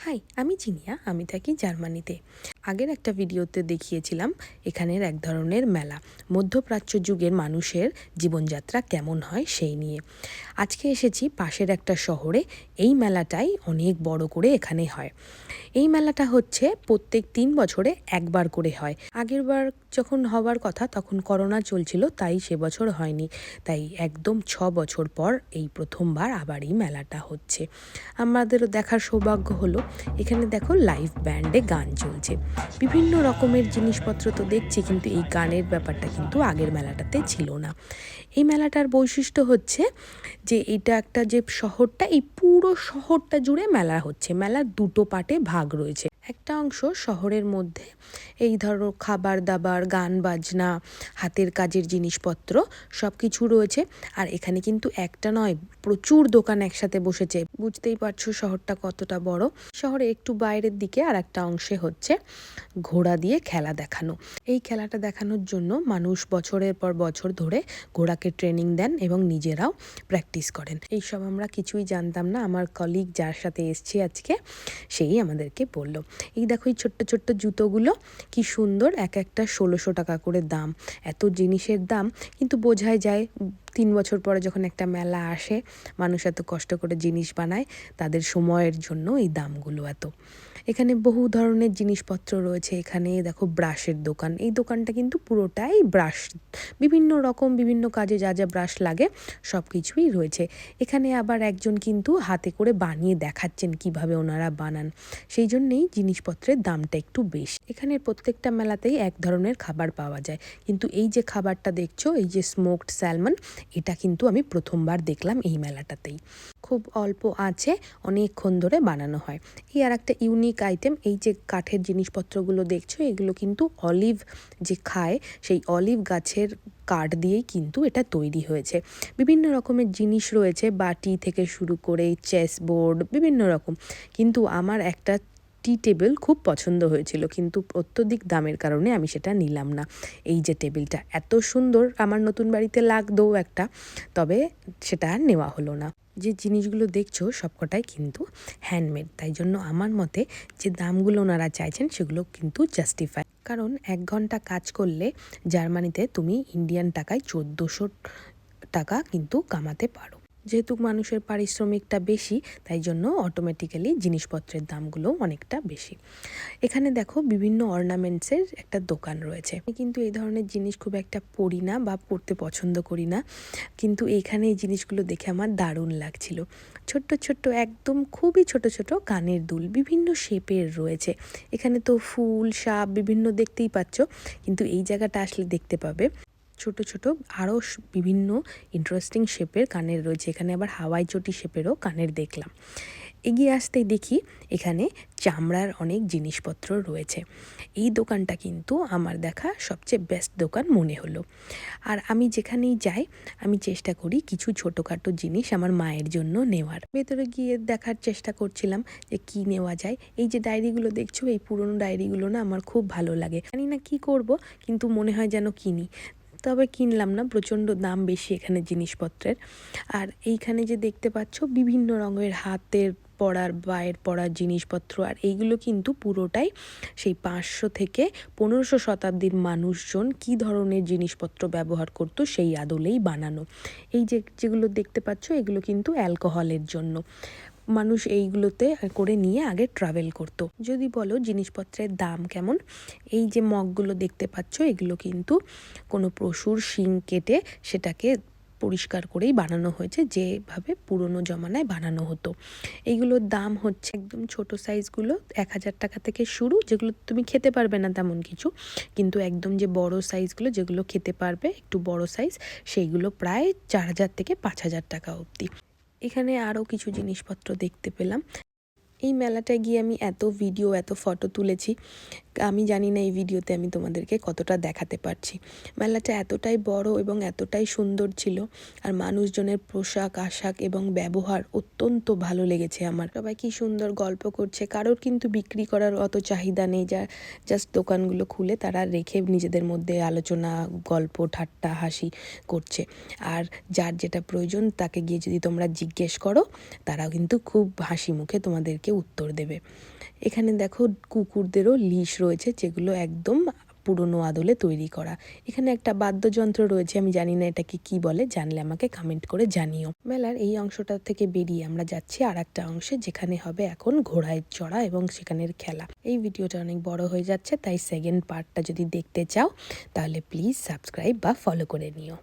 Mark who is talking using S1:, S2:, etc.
S1: High আমি চিনিয়া আমি থাকি জার্মানিতে। আগের একটা ভিডিওতে দেখিয়েছিলাম এখানের এক ধরনের মেলা। মধ্যপ্রাচ্য যুগের মানুষের জীবনযাত্রা কেমন হয় সেই নিয়ে। আজকে এসেছি পাশের একটা শহরে। এই মেলাটাই অনেক বড় করে এখানে হয়। এই মেলাটা হচ্ছে প্রত্যেক তিন বছরে একবার করে হয়। আগের বার যখন হওয়ার কথা তখন করোনা চলছিল, তাই সে বছর হয়নি। তাই একদম ছ বছর পর এই প্রথমবার আবার এই মেলাটা হচ্ছে। আমাদেরও দেখার সৌভাগ্য হলো, এখানে দেখো লাইভ ব্যান্ডে গান চলছে। বিভিন্ন রকমের জিনিসপত্র তো দেখছি, কিন্তু এই গানের ব্যাপারটা কিন্তু আগের মেলাটাতে ছিল না। এই মেলাটার বৈশিষ্ট্য হচ্ছে যে এটা একটা যে শহরটা, এই পুরো শহরটা জুড়ে মেলা হচ্ছে। মেলার দুটো পাটে ভাগ রয়েছে। একটা অংশ শহরের মধ্যে। এই ধরো খাবার দাবার, গান বাজনা, হাতের কাজের জিনিসপত্র সব কিছু রয়েছে। আর এখানে কিন্তু একটা নয়, প্রচুর দোকান একসাথে বসেছে। বুঝতেই পারছ শহরটা কতটা বড়। শহরে একটু বাইরের দিকে আর একটা অংশে হচ্ছে ঘোড়া দিয়ে খেলা দেখানো। এই খেলাটা দেখানোর জন্য মানুষ বছরের পর বছর ধরে ঘোড়াকে ট্রেনিং দেন এবং নিজেরাও প্র্যাকটিস করেন। এইসব আমরা কিছুই জানতাম না। আমার কলিগ যার সাথে এসছি আজকে, সেই আমাদেরকে বলল। এই দেখো এই ছোট্ট ছোট্ট জুতোগুলো, কি সুন্দর এক একটা ষোলোশো টাকা করে দাম। এত জিনিসের দাম, কিন্তু বোঝাই যায়, তিন বছর পরে যখন একটা মেলা আসে, মানুষ এত কষ্ট করে জিনিস বানায়, তাদের সময়ের জন্য এই দামগুলো এত। এখানে বহু ধরনের জিনিসপত্র রয়েছে। এখানে দেখো ব্রাশের দোকান। এই দোকানটা কিন্তু পুরোটাই ব্রাশ। বিভিন্ন রকম, বিভিন্ন কাজে যা যা ব্রাশ লাগে সব কিছুই রয়েছে। এখানে আবার একজন কিন্তু হাতে করে বানিয়ে দেখাচ্ছেন কীভাবে ওনারা বানান। সেই জন্যেই জিনিসপত্রের দামটা একটু বেশি। এখানে প্রত্যেকটা মেলাতেই এক ধরনের খাবার পাওয়া যায়। কিন্তু এই যে খাবারটা দেখছ, এই যে স্মোকড স্যালমন এটা কিন্তু আমি প্রথমবার দেখলাম এই মেলাটাতেই। খুব অল্প আছে, অনেকক্ষণ ধরে বানানো হয়। এই আর একটা ইউনিক আইটেম এই যে কাঠের জিনিসপত্রগুলো দেখছ, এগুলো কিন্তু অলিভ যে খায়, সেই অলিভ গাছের কাঠ দিয়েই কিন্তু এটা তৈরি হয়েছে। বিভিন্ন রকমের জিনিস রয়েছে, বাটি থেকে শুরু করে চেস বোর্ড বিভিন্ন রকম। কিন্তু আমার একটা টি টেবিল খুব পছন্দ হয়েছিল, কিন্তু অত্যধিক দামের কারণে আমি সেটা নিলাম না। এই যে টেবিলটা এত সুন্দর, আমার নতুন বাড়িতে লাগতো একটা, তবে সেটা আর নেওয়া হলো না। যে জিনিসগুলো দেখছ সবকটাই কিন্তু হ্যান্ডমেড তাই জন্য আমার মতে যে দামগুলো ওনারা চাইছেন সেগুলো কিন্তু জাস্টিফাই কারণ এক ঘণ্টা কাজ করলে জার্মানিতে তুমি ইন্ডিয়ান টাকায় চোদ্দোশো টাকা কিন্তু কামাতে পারো। যেহেতু মানুষের পারিশ্রমিকটা বেশি, তাই জন্য অটোমেটিক্যালি জিনিসপত্রের দামগুলো অনেকটা বেশি। এখানে দেখো বিভিন্ন অর্নামেন্টসের একটা দোকান রয়েছে। আমি কিন্তু এই ধরনের জিনিস খুব একটা পড়ি না বা পড়তে পছন্দ করি না, কিন্তু এখানে এই জিনিসগুলো দেখে আমার দারুণ লাগছিল। ছোট্ট ছোট্ট, একদম খুবই ছোট ছোট কানের দুল বিভিন্ন শেপের রয়েছে। এখানে তো ফুল, সাপ বিভিন্ন দেখতেই পাচ্ছ, কিন্তু এই জায়গাটা আসলে দেখতে পাবে। ছোট ছোট আরও বিভিন্ন ইন্টারেস্টিং শেপের কানের রয়েছে। এখানে আবার হাওয়াই চটি শেপেরও কানের দেখলাম। এগিয়ে আসতেই দেখি এখানে চামড়ার অনেক জিনিসপত্র রয়েছে। এই দোকানটা কিন্তু আমার দেখা সবচেয়ে বেস্ট দোকান মনে হলো। আর আমি যেখানেই যাই, আমি চেষ্টা করি কিছু ছোটোখাটো জিনিস আমার মায়ের জন্য নেওয়ার। ভেতরে গিয়ে দেখার চেষ্টা করছিলাম যে কি নেওয়া যায়। এই যে ডায়েরিগুলো দেখছ, এই পুরনো ডায়েরিগুলো না আমার খুব ভালো লাগে। জানি না কি করব, কিন্তু মনে হয় যেন কিনি। তবে কিনলাম না, প্রচণ্ড দাম বেশি এখানে জিনিসপত্রের। আর এইখানে যে দেখতে পাচ্ছ, বিভিন্ন রঙের হাতের পড়ার, বায়ের পড়ার জিনিসপত্র, আর এইগুলো কিন্তু পুরোটাই সেই পাঁচশো থেকে পনেরোশো শতাব্দীর মানুষজন কি ধরনের জিনিসপত্র ব্যবহার করতো সেই আদলেই বানানো। এই যে যেগুলো দেখতে পাচ্ছ, এগুলো কিন্তু অ্যালকোহলের জন্য। মানুষ এইগুলোতে করে নিয়ে আগে ট্রাভেল করতো। যদি বলো জিনিসপত্রের দাম কেমন, এই যে মগগুলো দেখতে পাচ্ছ, এগুলো কিন্তু কোনো পশুর শিং কেটে সেটাকে পরিষ্কার করেই বানানো হয়েছে, যেভাবে পুরনো জমানায় বানানো হতো। এইগুলোর দাম হচ্ছে একদম ছোট সাইজগুলো এক হাজার টাকা থেকে শুরু, যেগুলো তুমি খেতে পারবে না তেমন কিছু, কিন্তু একদম যে বড় সাইজগুলো যেগুলো খেতে পারবে একটু বড় সাইজ সেইগুলো প্রায় চার হাজার থেকে পাঁচ হাজার টাকা অবধি। এখানে আরও কিছু জিনিসপত্র দেখতে পেলাম। এই মেলাটায় গিয়ে আমি এত ভিডিও এত ফটো তুলেছি। আমি জানি না এই ভিডিওতে আমি তোমাদেরকে কতটা দেখাতে পারছি। মেলাটা এতটাই বড় এবং এতটাই সুন্দর ছিল আর মানুষজনের পোশাক, আশাক এবং ব্যবহার অত্যন্ত ভালো লেগেছে আমার। সবাই কি সুন্দর গল্প করছে, কারোর কিন্তু বিক্রি করার অত চাহিদা নেই, যা জাস্ট দোকানগুলো খুলে তারা রেখে নিজেদের মধ্যে আলোচনা, গল্প, ঠাট্টা, হাসি করছে। আর যার যেটা প্রয়োজন তাকে গিয়ে যদি তোমরা জিজ্ঞেস করো তারা কিন্তু খুব হাসি মুখে তোমাদেরকে উত্তর দেবে। এখানে দেখো কুকুরদেরও লিশ রয়েছে যেগুলো একদম পুরনো আদলে তৈরি করা। এখানে একটা বাদ্যযন্ত্র রয়েছে, আমি জানি না এটাকে কি বলে, জানলে আমাকে কমেন্ট করে জানিও। মেলার এই অংশটা থেকে বেরিয়ে আমরা যাচ্ছি আর একটা অংশে, যেখানে হবে এখন ঘোড়ায় চড়া এবং সেখানের খেলা। এই ভিডিওটা অনেক বড় হয়ে যাচ্ছে, তাই সেকেন্ড পার্টটা যদি দেখতে চাও, তাহলে প্লিজ সাবস্ক্রাইব বা ফলো করে নিও।